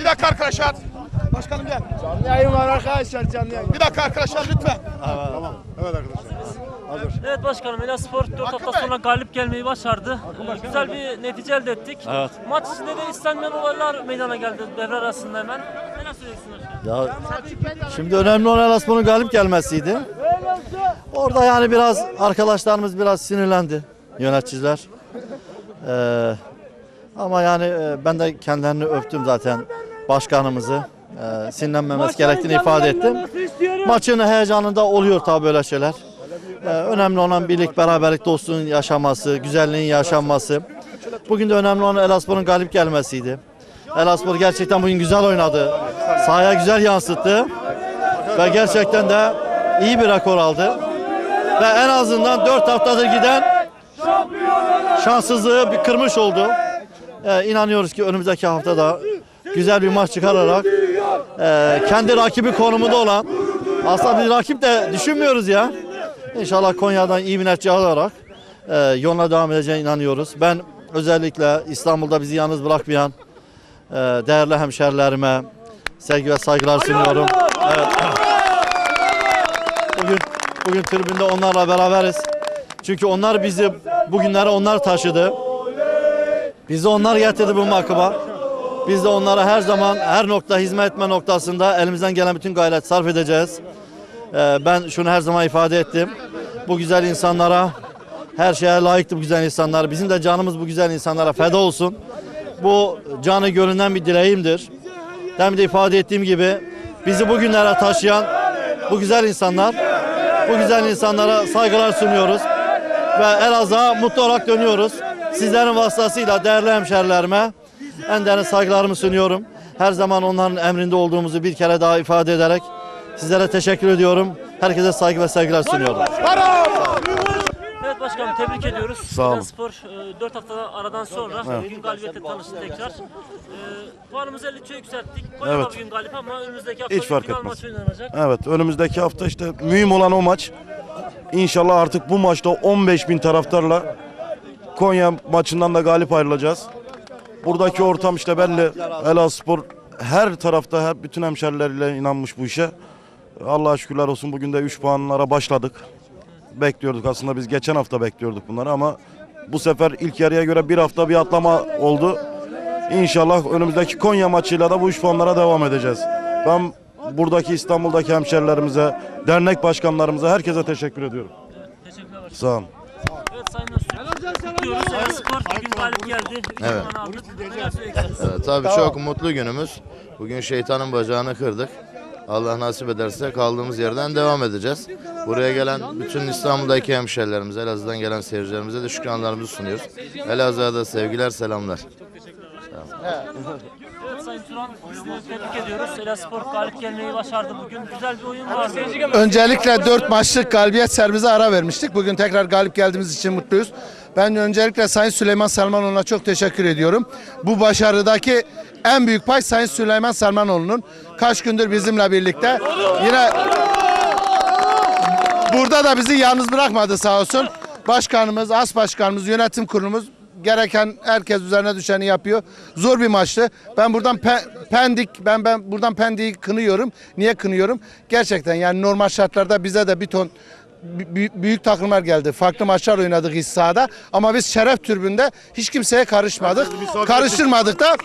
Bir dakika arkadaşlar. Başkanım gel. Yayın var arkadaşlar canlı yayın. Bir dakika arkadaşlar lütfen. Evet başkanım Elazığspor 4 hafta Bey. sonra galip gelmeyi başardı. Ee, Güzel bir netice elde ettik. Evet. Maç içinde de istenmeyen olaylar meydana geldi devre arasında hemen. Neler söyleyeceksin başkanım? Ya şimdi önemli olan Elaspon'un galip gelmesiydi. Orada yani biraz arkadaşlarımız biraz sinirlendi yöneticiler. Ee, ama yani e, ben de kendilerini öptüm zaten başkanımızı. Ee, sinirlenmemesi gerektiğini ifade ettim. Maçın heyecanında oluyor tabii böyle şeyler. Ee, önemli olan birlik, beraberlik, dostluğun yaşaması, güzelliğin yaşanması. Bugün de önemli olan Elaspor'un galip gelmesiydi. Elaspor gerçekten bugün güzel oynadı. Sahaya güzel yansıttı. Ve gerçekten de iyi bir rekor aldı. Ve en azından 4 haftadır giden şanssızlığı bir kırmış oldu. Ee, inanıyoruz ki önümüzdeki haftada güzel bir maç çıkararak e, kendi rakibi konumunda olan aslında bir rakip de düşünmüyoruz ya. İnşallah Konya'dan iyi bir netice alarak e, yoluna devam edeceğine inanıyoruz. Ben özellikle İstanbul'da bizi yalnız bırakmayan e, değerli hemşerilerime sevgi ve saygılar sunuyorum. Evet. Bugün bugün tribünde onlarla beraberiz. Çünkü onlar bizi bugünlere onlar taşıdı. Bizi onlar getirdi bu makıma. Biz de onlara her zaman her nokta hizmet etme noktasında elimizden gelen bütün gayret sarf edeceğiz. Ee, ben şunu her zaman ifade ettim. Bu güzel insanlara her şeye layıktır bu güzel insanlar. Bizim de canımız bu güzel insanlara feda olsun. Bu canı gönülden bir dileğimdir. Demin de ifade ettiğim gibi bizi bugünlere taşıyan bu güzel insanlar, bu güzel insanlara saygılar sunuyoruz. Ve Elazığ'a mutlu olarak dönüyoruz. Sizlerin vasıtasıyla değerli hemşerilerime en derin saygılarımı sunuyorum. Her zaman onların emrinde olduğumuzu bir kere daha ifade ederek sizlere teşekkür ediyorum. Herkese saygı ve sevgiler sunuyorum. Evet başkanım tebrik ediyoruz. Sağ olun. Elazığspor 4 hafta aradan sonra bugün galibiyetle tanıştı tekrar. E, puanımızı 53'e yükselttik. Konya Evet. bugün galip ama önümüzdeki hafta Hiç bir fark etmez. maçı oynanacak. Evet önümüzdeki hafta işte mühim olan o maç. İnşallah artık bu maçta 15 bin taraftarla Konya maçından da galip ayrılacağız. Buradaki ortam işte belli. Elazığspor her tarafta her bütün hemşerileriyle inanmış bu işe. Allah'a şükürler olsun bugün de 3 puanlara başladık. Bekliyorduk aslında biz geçen hafta bekliyorduk bunları ama bu sefer ilk yarıya göre bir hafta bir atlama oldu. İnşallah önümüzdeki Konya maçıyla da bu 3 puanlara devam edeceğiz. Ben buradaki İstanbul'daki hemşerilerimize, dernek başkanlarımıza herkese teşekkür ediyorum. Teşekkürler. Sağ olun. Evet Sayın Öztürk. Kutluyoruz. Elazığspor bugün galip geldi. Evet. Evet, tabii çok mutlu günümüz. Bugün şeytanın bacağını kırdık. Allah nasip ederse kaldığımız yerden devam edeceğiz. Buraya gelen bütün İstanbul'daki hemşehrilerimize, Elazığ'dan gelen seyircilerimize de şükranlarımızı sunuyoruz. Elazığ'a da sevgiler, selamlar. Evet Sayın Turan, sizi tebrik ediyoruz. Elazığspor galip gelmeyi başardı bugün. Güzel bir oyun vardı. Öncelikle 4 maçlık galibiyet serimize ara vermiştik. Bugün tekrar galip geldiğimiz için mutluyuz. Ben öncelikle Sayın Süleyman Selmanoğlu'na çok teşekkür ediyorum. Bu başarıdaki en büyük pay Sayın Süleyman Selmanoğlu'nun. Kaç gündür bizimle birlikte. Yine burada da bizi yalnız bırakmadı sağ olsun. Başkanımız, as başkanımız, yönetim kurulumuz gereken herkes üzerine düşeni yapıyor. Zor bir maçtı. Ben buradan Pe- Pendik ben ben buradan Pendik'i kınıyorum. Niye kınıyorum? Gerçekten yani normal şartlarda bize de bir ton bü- büyük takımlar geldi. Farklı maçlar oynadık iç sahada ama biz şeref türbünde hiç kimseye karışmadık. Karıştırmadık da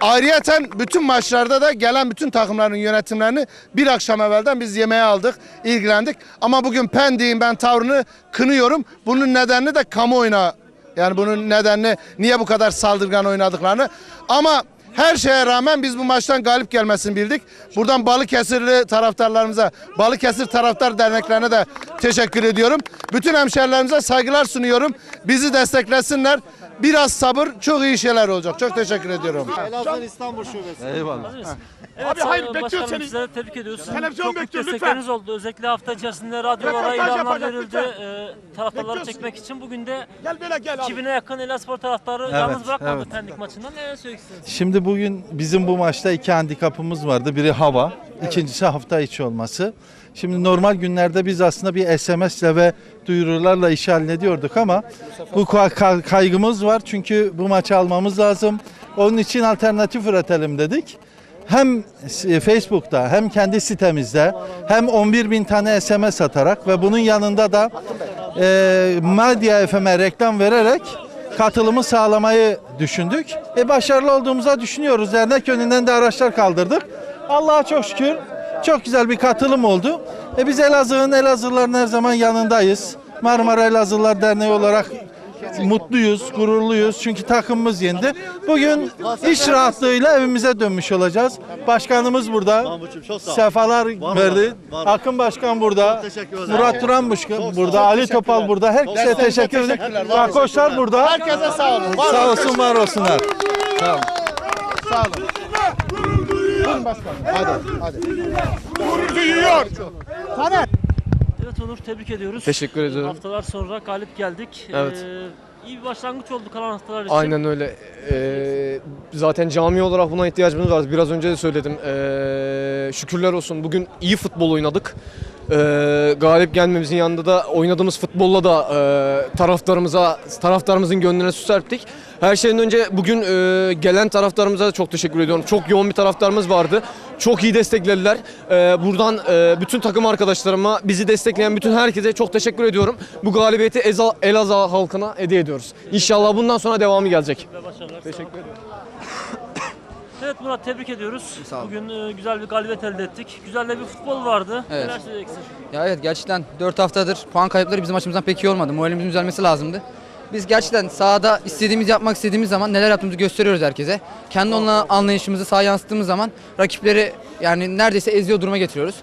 Ayrıyeten bütün maçlarda da gelen bütün takımların yönetimlerini bir akşam evvelden biz yemeğe aldık, ilgilendik. Ama bugün Pendik'in ben tavrını kınıyorum. Bunun nedenini de kamuoyuna yani bunun nedenini niye bu kadar saldırgan oynadıklarını. Ama her şeye rağmen biz bu maçtan galip gelmesini bildik. Buradan Balıkesirli taraftarlarımıza, Balıkesir Taraftar Derneklerine de teşekkür ediyorum. Bütün hemşerilerimize saygılar sunuyorum. Bizi desteklesinler. Biraz sabır, çok iyi şeyler olacak. Çok teşekkür ediyorum. Elazığ İstanbul Şubesi. Eyvallah. Evet, Abi, hayır, Sayın bekliyor Başkanım seni. sizlere tebrik ediyoruz. Sizin Televizyon çok büyük bekliyor, lütfen. destekleriniz oldu. Özellikle hafta içerisinde radyolara ilanlar verildi. lütfen. Ee, taraftarları çekmek için bugün de Gel böyle gel abi. 2000'e yakın Elazığspor taraftarı yalnız bırakmadı Pendik maçından. Neler söyleyeceksiniz? Şimdi bugün bizim bu maçta iki handikapımız vardı. Biri hava. İkincisi hafta içi olması. Şimdi normal günlerde biz aslında bir SMS ile ve duyurularla işi hallediyorduk ama bu ka- ka- kaygımız var çünkü bu maçı almamız lazım. Onun için alternatif üretelim dedik. Hem s- Facebook'ta hem kendi sitemizde hem 11 bin tane SMS atarak ve bunun yanında da e, Medya FM'e reklam vererek katılımı sağlamayı düşündük. E başarılı olduğumuza düşünüyoruz. Dernek yönünden de araçlar kaldırdık. Allah'a çok şükür çok güzel bir katılım oldu. E biz Elazığ'ın Elazığlıların her zaman yanındayız. Marmara Elazığlılar Derneği olarak mutluyuz, gururluyuz çünkü takımımız yendi. Bugün iş rahatlığıyla evimize dönmüş olacağız. Başkanımız burada. Mahmut'cum çok sağ ol. Sefalar Var verdi. var. Akın Başkan burada. teşekkür ederim. Murat Başkan sağ burada. Ali Topal burada. Herkese teşekkür ederim. Sarkoçlar burada. Herkese sağ olun. Var Sağ olsun, var olsunlar. Sağ olun. Buyurun başkanım. Hadi, hadi. Gurur duyuyor. Evet Onur tebrik ediyoruz. Teşekkür ediyorum. Haftalar sonra galip geldik. Evet. Ee, iyi bir başlangıç oldu kalan haftalar için. Aynen öyle. Ee, zaten cami olarak buna ihtiyacımız var. Biraz önce de söyledim. Ee, şükürler olsun. Bugün iyi futbol oynadık. Ee, galip gelmemizin yanında da oynadığımız futbolla da e, taraftarımıza, taraftarımızın gönlüne su serptik. Her şeyden önce bugün e, gelen taraftarımıza da çok teşekkür ediyorum. Çok yoğun bir taraftarımız vardı. Çok iyi desteklediler. Ee, buradan e, bütün takım arkadaşlarıma, bizi destekleyen bütün herkese çok teşekkür ediyorum. Bu galibiyeti Eza- Elazığ halkına hediye ediyoruz. İnşallah bundan sonra devamı gelecek. Teşekkür ederim. Evet Murat tebrik ediyoruz. Bugün e, güzel bir galibiyet elde ettik. Güzel de bir futbol vardı. Evet. Neler söyleyeceksin? Ya evet gerçekten 4 haftadır puan kayıpları bizim açımızdan pek iyi olmadı. Moralimizin düzelmesi lazımdı. Biz gerçekten sahada istediğimiz yapmak istediğimiz zaman neler yaptığımızı gösteriyoruz herkese. Kendi onunla anlayışımızı sahaya yansıttığımız zaman rakipleri yani neredeyse eziyor duruma getiriyoruz.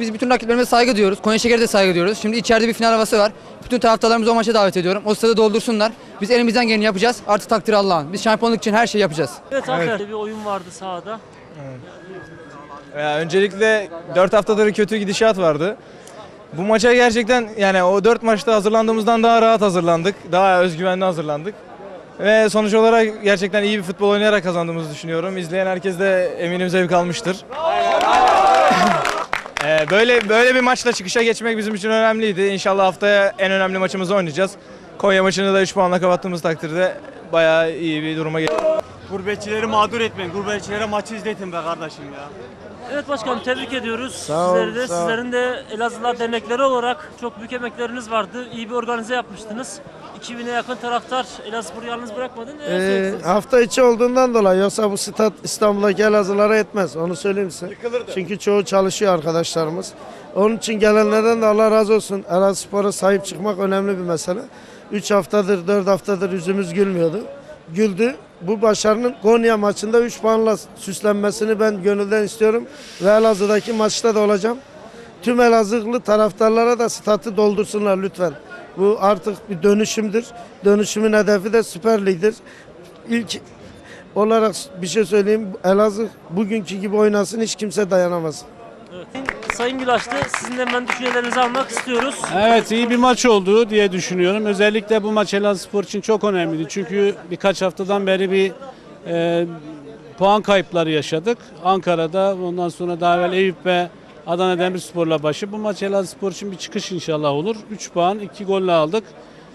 Biz bütün rakiplerimize saygı diyoruz. Konya Şeker'e de saygı diyoruz. Şimdi içeride bir final havası var. Bütün taraftarlarımızı o maça davet ediyorum. O stadı doldursunlar. Biz elimizden geleni yapacağız. Artık takdir Allah'ın. Biz şampiyonluk için her şeyi yapacağız. Evet, evet. bir oyun vardı sahada. Ya öncelikle 4 haftadır kötü gidişat vardı. Bu maça gerçekten yani o 4 maçta hazırlandığımızdan daha rahat hazırlandık. Daha özgüvenli hazırlandık. Ve sonuç olarak gerçekten iyi bir futbol oynayarak kazandığımızı düşünüyorum. İzleyen herkes de eminim zevk almıştır. Ee, böyle böyle bir maçla çıkışa geçmek bizim için önemliydi. İnşallah haftaya en önemli maçımızı oynayacağız. Konya maçını da 3 puanla kapattığımız takdirde bayağı iyi bir duruma gelir. Gurbetçileri mağdur etmeyin. Gurbetçilere maçı izletin be kardeşim ya. Evet başkanım tebrik ediyoruz. Sağ ol, Sizleri de. sağ ol. Sizlerin de Elazığlar dernekleri olarak çok büyük emekleriniz vardı. İyi bir organize yapmıştınız. 2000'e yakın taraftar Elazığ'ı yalnız bırakmadı. Neler Ee, hafta içi olduğundan dolayı yoksa bu stat İstanbul'daki Elazığlara etmez. Onu söyleyeyim size. Çünkü çoğu çalışıyor arkadaşlarımız. Onun için gelenlerden de Allah razı olsun. Elazığ Spor'a sahip çıkmak önemli bir mesele. 3 haftadır, 4 haftadır yüzümüz gülmüyordu. Güldü. Bu başarının Konya maçında 3 puanla süslenmesini ben gönülden istiyorum. Ve Elazığ'daki maçta da olacağım. Tüm Elazığlı taraftarlara da statı doldursunlar lütfen. Bu artık bir dönüşümdür. Dönüşümün hedefi de Süper Lig'dir. İlk olarak bir şey söyleyeyim. Elazığ bugünkü gibi oynasın hiç kimse dayanamaz. Evet. Sayın Gülaş'tı. Sizin de hemen düşüncelerinizi almak istiyoruz. Evet iyi bir maç oldu diye düşünüyorum. Özellikle bu maç Elazığspor için çok önemliydi. Çünkü birkaç haftadan beri bir e, puan kayıpları yaşadık. Ankara'da ondan sonra daha evvel Eyüp ve Adana Demirspor'la başı. Bu maç Elazığspor için bir çıkış inşallah olur. 3 puan 2 golle aldık.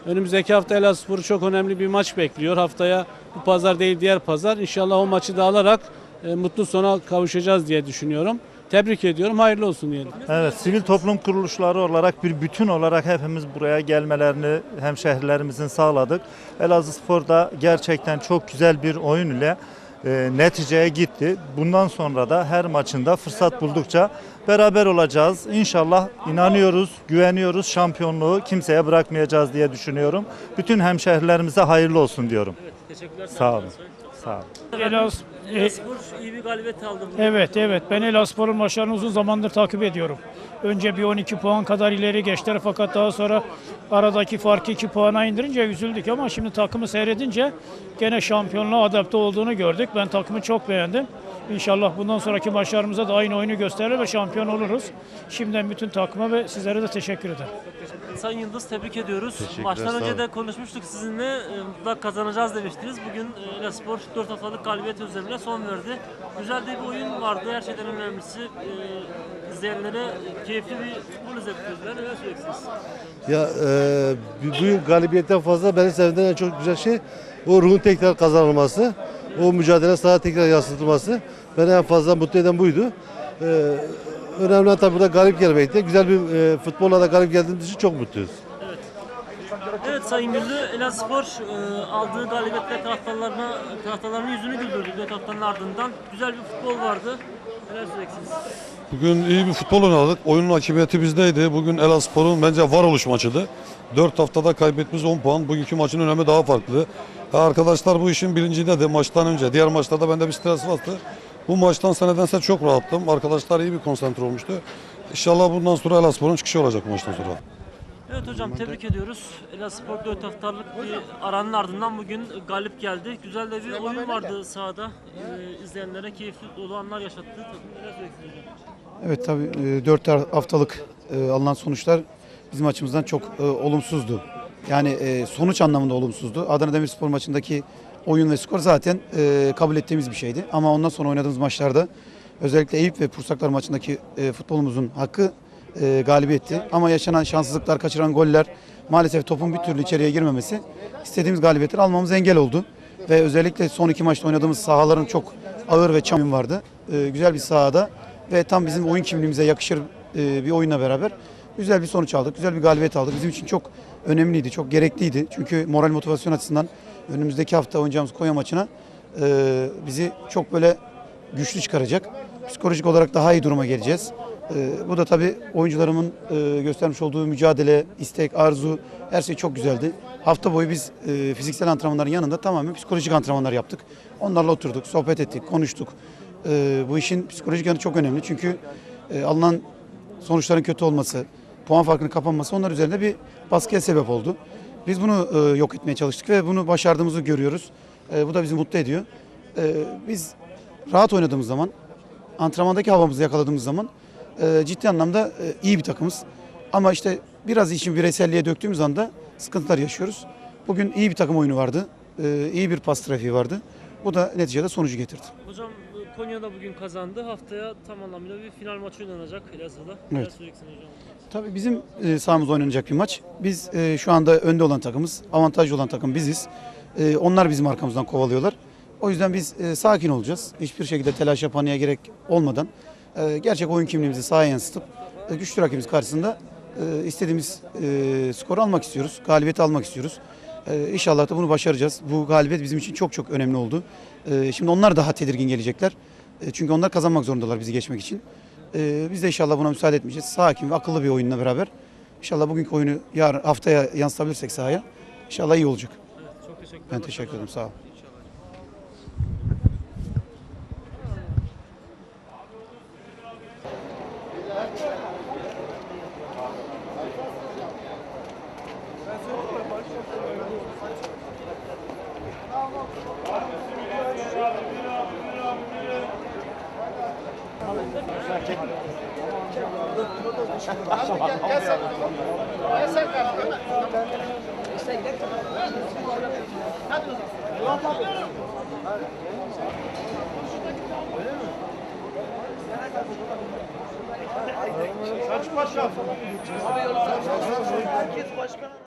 Önümüzdeki hafta Elazığspor'u çok önemli bir maç bekliyor. Haftaya bu pazar değil diğer pazar. İnşallah o maçı da alarak e, mutlu sona kavuşacağız diye düşünüyorum. Tebrik ediyorum. Hayırlı olsun diyelim. Evet, sivil toplum kuruluşları olarak bir bütün olarak hepimiz buraya gelmelerini hemşehrilerimizin sağladık. Elazığ Spor da gerçekten çok güzel bir oyun ile e, neticeye gitti. Bundan sonra da her maçında fırsat buldukça beraber olacağız. İnşallah inanıyoruz, güveniyoruz şampiyonluğu kimseye bırakmayacağız diye düşünüyorum. Bütün hemşehrilerimize hayırlı olsun diyorum. Teşekkürler. Sağ olun. Sağ olun. Elaz, e, Elazığspor iyi bir galibiyet aldı. evet evet ben Elazığspor'un maçlarını uzun zamandır takip ediyorum. Önce bir 12 puan kadar ileri geçtiler fakat daha sonra aradaki farkı 2 puana indirince üzüldük ama şimdi takımı seyredince gene şampiyonluğa adapte olduğunu gördük. Ben takımı çok beğendim. İnşallah bundan sonraki maçlarımızda da aynı oyunu gösterir ve şampiyon oluruz. Şimdiden bütün takıma ve sizlere de teşekkür ederim. Sayın Yıldız tebrik ediyoruz. Teşekkürler, Maçtan önce de konuşmuştuk sizinle. E, Mutlak kazanacağız demiştiniz. Bugün e, Elazığspor 4 haftalık galibiyet üzerine son verdi. Güzel de bir oyun vardı. Her şeyden önemlisi e, izleyenlere keyifli bir futbol izlettirdiler. Neler söyleyeceksiniz? Ya e, bu- bu galibiyetten fazla beni sevindiren en çok güzel şey o ruhun tekrar kazanılması, o mücadele sahaya tekrar yansıtılması. Beni en fazla mutlu eden buydu. E, önemli olan tabii burada galip gelmekti. Güzel bir e, futbolla da galip geldiğimiz için çok mutluyuz. Evet Sayın Güllü, Elazığspor e, aldığı galibiyetle taraftarlarına, taraftarlarının yüzünü güldürdü dört haftanın ardından. Güzel bir futbol vardı. Neler söyleyeceksiniz? Bugün iyi bir futbol oynadık. Oyunun hakimiyeti bizdeydi. Bugün Elazığspor'un bence varoluş maçıydı. 4 haftada kaybettiğimiz 10 puan. Bugünkü maçın önemi daha farklı. Ha, Arkadaşlar bu işin bilincinde de maçtan önce. Diğer maçlarda bende bir stres vardı. Bu maçtan senedense çok rahattım. Arkadaşlar iyi bir konsantre olmuştu. İnşallah bundan sonra Elazığspor'un çıkışı olacak bu maçtan sonra. Evet hocam tebrik ediyoruz. Elazığspor 4 haftalık bir aranın ardından bugün galip geldi. Güzel de bir oyun vardı sahada. E, izleyenlere keyifli dolu anlar yaşattı. Evet tabii 4 haftalık e, alınan sonuçlar bizim açımızdan çok e, olumsuzdu. Yani e, sonuç anlamında olumsuzdu. Adana Demirspor maçındaki oyun ve skor zaten e, kabul ettiğimiz bir şeydi. Ama ondan sonra oynadığımız maçlarda özellikle Eyüp ve Pursaklar maçındaki e, futbolumuzun hakkı e, galibiyetti. Ama yaşanan şanssızlıklar, kaçıran goller, maalesef topun bir türlü içeriye girmemesi istediğimiz galibiyetleri almamıza engel oldu. Ve özellikle son iki maçta oynadığımız sahaların çok ağır ve çamın vardı. E, güzel bir sahada ve tam bizim oyun kimliğimize yakışır e, bir oyunla beraber güzel bir sonuç aldık. Güzel bir galibiyet aldık. Bizim için çok önemliydi, çok gerekliydi. Çünkü moral motivasyon açısından önümüzdeki hafta oynayacağımız Konya maçına e, bizi çok böyle güçlü çıkaracak. Psikolojik olarak daha iyi duruma geleceğiz. E, bu da tabii oyuncularımın e, göstermiş olduğu mücadele, istek, arzu her şey çok güzeldi. Hafta boyu biz e, fiziksel antrenmanların yanında tamamen psikolojik antrenmanlar yaptık. Onlarla oturduk, sohbet ettik, konuştuk. E, bu işin psikolojik yanı çok önemli. Çünkü e, alınan sonuçların kötü olması, puan farkının kapanması onlar üzerinde bir baskıya sebep oldu. Biz bunu e, yok etmeye çalıştık ve bunu başardığımızı görüyoruz. E, bu da bizi mutlu ediyor. E, biz rahat oynadığımız zaman, antrenmandaki havamızı yakaladığımız zaman e, ciddi anlamda e, iyi bir takımız. Ama işte biraz işin bireyselliğe döktüğümüz anda sıkıntılar yaşıyoruz. Bugün iyi bir takım oyunu vardı. E, iyi bir pas trafiği vardı. Bu da neticede sonucu getirdi. Hocam e, Konya da bugün kazandı. Haftaya tam anlamıyla bir final maçı oynanacak Elazığ'da. Neler Evet. söyleyeceksiniz hocam? Tabii bizim e, sahamızda oynanacak bir maç. Biz e, şu anda önde olan takımız, avantajlı olan takım biziz. E, onlar bizim arkamızdan kovalıyorlar. O yüzden biz e, sakin olacağız. Hiçbir şekilde telaşa paniğe gerek olmadan e, gerçek oyun kimliğimizi sahaya yansıtıp e, güçlü rakibimiz karşısında e, istediğimiz e, skoru almak istiyoruz. Galibiyeti almak istiyoruz. E, inşallah da bunu başaracağız. Bu galibiyet bizim için çok çok önemli oldu. Şimdi onlar daha tedirgin gelecekler. E, çünkü onlar kazanmak zorundalar bizi geçmek için. Ee, biz de inşallah buna müsaade etmeyeceğiz. Sakin ve akıllı bir oyunla beraber. İnşallah bugünkü oyunu yarın haftaya yansıtabilirsek sahaya. İnşallah iyi olacak. Çok teşekkür Ben teşekkür ederim. Sağ ol. Selçuk Başkan. Herkes başkan.